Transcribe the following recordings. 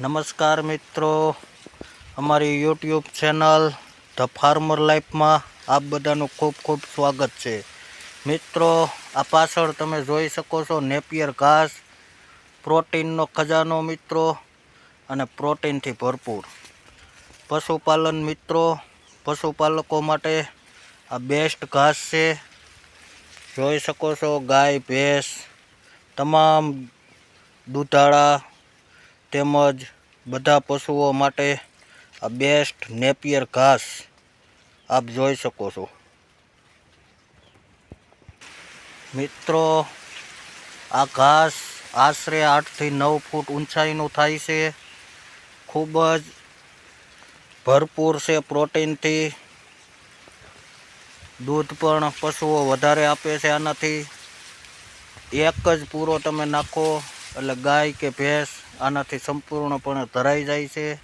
નમસ્કાર મિત્રો. અમારી યુટ્યુબ ચેનલ ધ ફાર્મર લાઈફમાં આપ બધાનું ખૂબ ખૂબ સ્વાગત છે. મિત્રો, આ પાછળ તમે જોઈ શકો છો નેપિયર ઘાસ, પ્રોટીનનો ખજાનો મિત્રો, અને પ્રોટીનથી ભરપૂર. પશુપાલન મિત્રો, પશુપાલકો માટે આ બેસ્ટ ઘાસ છે. જોઈ શકો છો ગાય, ભેંસ, તમામ દૂધાળા તેમજ બધા પશુઓ માટે આ બેસ્ટ નેપિયર ઘાસ આપ જોઈ શકો છો. મિત્રો, આ ઘાસ આશરે આઠથી નવ ફૂટ ઊંચાઈનું થાય છે. ખૂબ જ ભરપૂર છે પ્રોટીનથી. દૂધ પણ પશુઓ વધારે આપે છે આનાથી. એક જ પૂરો તમે નાખો, એટલે ગાય કે ભેંસ આનાથી સંપૂર્ણપણે ધરાઈ જાય છે.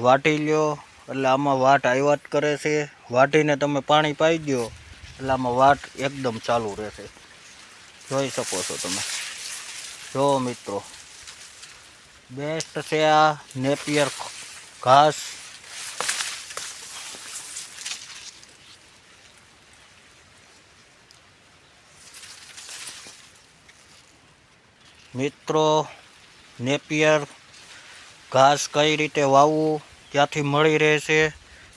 વાટી લ્યો, એટલે આમાં વાટ આવ્યા કરે છે. વાટીને તમે પાણી પાઈ દો એટલે આમાં વાટ એકદમ ચાલુ રહેશે. જોઈ શકો છો તમે. જો મિત્રો, બેસ્ટ છે આ નેપિયર ઘાસ. મિત્રો નેપિયર ઘાસ કઈ રીતે વાવવું, ક્યાંથી મળી રહેશે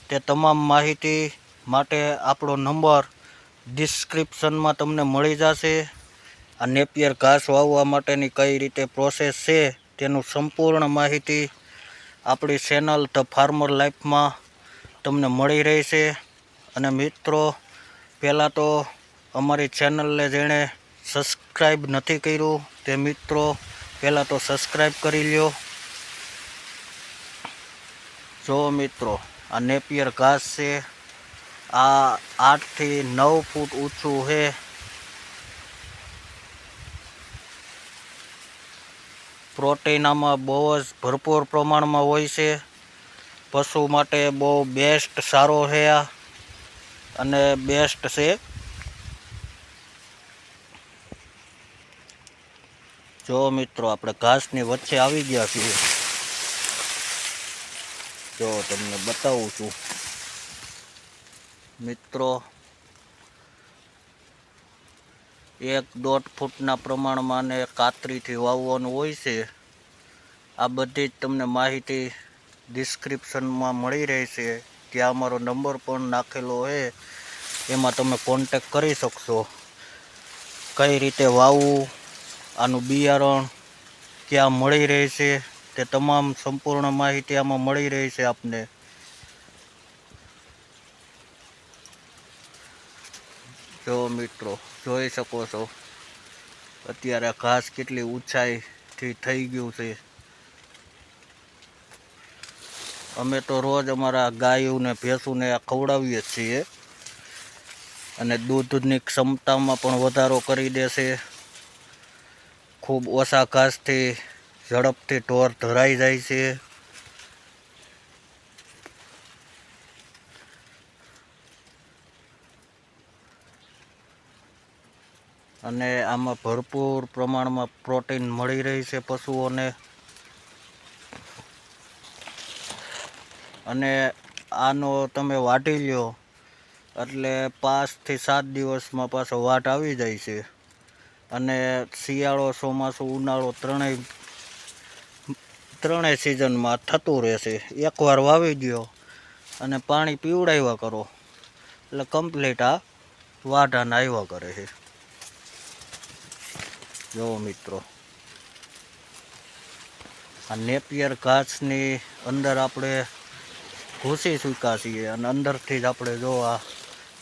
તે તમામ માહિતી માટે આપણો નંબર ડિસ્ક્રિપ્શનમાં તમને મળી જશે. આ નેપિયર ઘાસ વાવવા માટેની કઈ રીતે પ્રોસેસ છે, તેનું સંપૂર્ણ માહિતી આપણી ચેનલ ધ ફાર્મર લાઈફમાં તમને મળી રહેશે. અને મિત્રો, પહેલાં તો અમારી ચેનલને જેણે સબસ્ક્રાઈબ નથી કર્યું, તે મિત્રો પહેલાં તો સબસ્ક્રાઈબ કરી લ્યો. જો મિત્રો, આ નેપિયર ઘાસ છે. આ આઠથી નવ ફૂટ ઊંચું છે. પ્રોટીન આમાં બહુ જ ભરપૂર પ્રમાણમાં હોય છે. પશુ માટે બહુ બેસ્ટ સારો છે આ. અને બેસ્ટ છે જો મિત્રો, આપણે ઘાસની વચ્ચે આવી ગયા છીએ. જો તમને બતાવું છું. મિત્રો, એક દોઢ ફૂટના પ્રમાણમાં ને કાતરીથી વાવવાનું હોય છે. આ બધી જ તમને માહિતી ડિસ્ક્રિપ્શનમાં મળી રહેશે. ત્યાં અમારો નંબર પણ નાખેલો છે. એમાં તમે કોન્ટેક કરી શકશો. કઈ રીતે વાવવું આનું બિયારણ ક્યાં મળી રહેશે તે તમામ સંપૂર્ણ માહિતી આમાં મળી રહેશે આપને. જો મિત્રો, જોઈ શકો છો, અત્યારે ઘાસ કેટલી ઊંચાઈથી થઈ ગયું છે. અમે તો રોજ અમારા ગાયોને, ભેંસુને ખવડાવીએ છીએ અને દૂધની ક્ષમતામાં પણ વધારો કરી દેશે ખૂબ ઓછા ઘાસથી ઝડપથી ઢોર ધરાઈ જાય છે. અને આમાં ભરપૂર પ્રમાણમાં પ્રોટીન મળી રહી છે પશુઓને. અને આનો તમે વાટી લ્યો, એટલે પાંચથી સાત દિવસમાં પાછો વાટ આવી જાય છે. અને શિયાળો, ચોમાસું, ઉનાળો ત્રણેય ત્રણેય સિઝનમાં થતું રહેશે. એકવાર વાવી દો અને પાણી પીવડાવ્યા કરો. એટલે કમ્પ્લીટ આ વાઢાને આવ્યા કરે છે. જો મિત્રો, આ નેપિયર ઘાસની અંદર આપણે ઘૂસી ચૂક્યા અને અંદરથી જ આપણે જો આ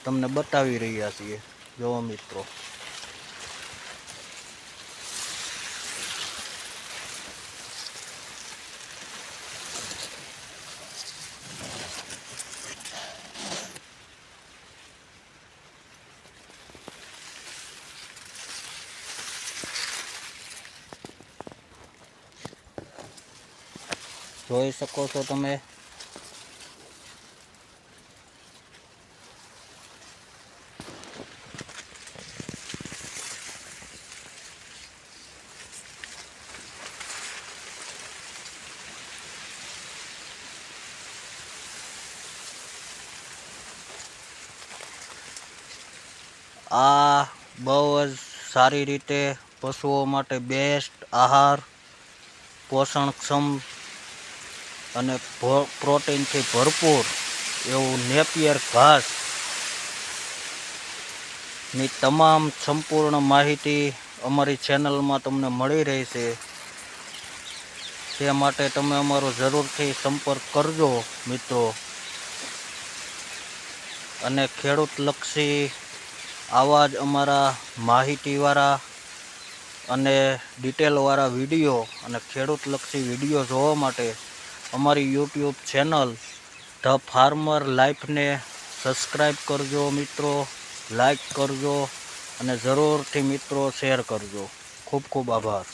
તમને બતાવી રહ્યા છીએ. જો મિત્રો જોઈ શકો છો તમે આ બહુ જ સારી રીતે પશુઓ માટે બેસ્ટ આહાર પોષણક્ષમ અને પ્રોટીનથી ભરપૂર એવું નેપિયર ઘાસની તમામ સંપૂર્ણ માહિતી અમારી ચેનલમાં તમને મળી રહેશે. તે માટે તમે અમારો જરૂરથી સંપર્ક કરજો મિત્રો. અને ખેડૂતલક્ષી આવા જ અમારા માહિતીવાળા અને ડિટેલવાળા વીડિયો અને ખેડૂતલક્ષી વીડિયો જોવા માટે અમારી યુટ્યુબ ચેનલ ધ ફાર્મર લાઈફને સબસ્ક્રાઈબ કરજો મિત્રો લાઈક કરજો અને જરૂરથી મિત્રો શેર કરજો. ખૂબ ખૂબ આભાર.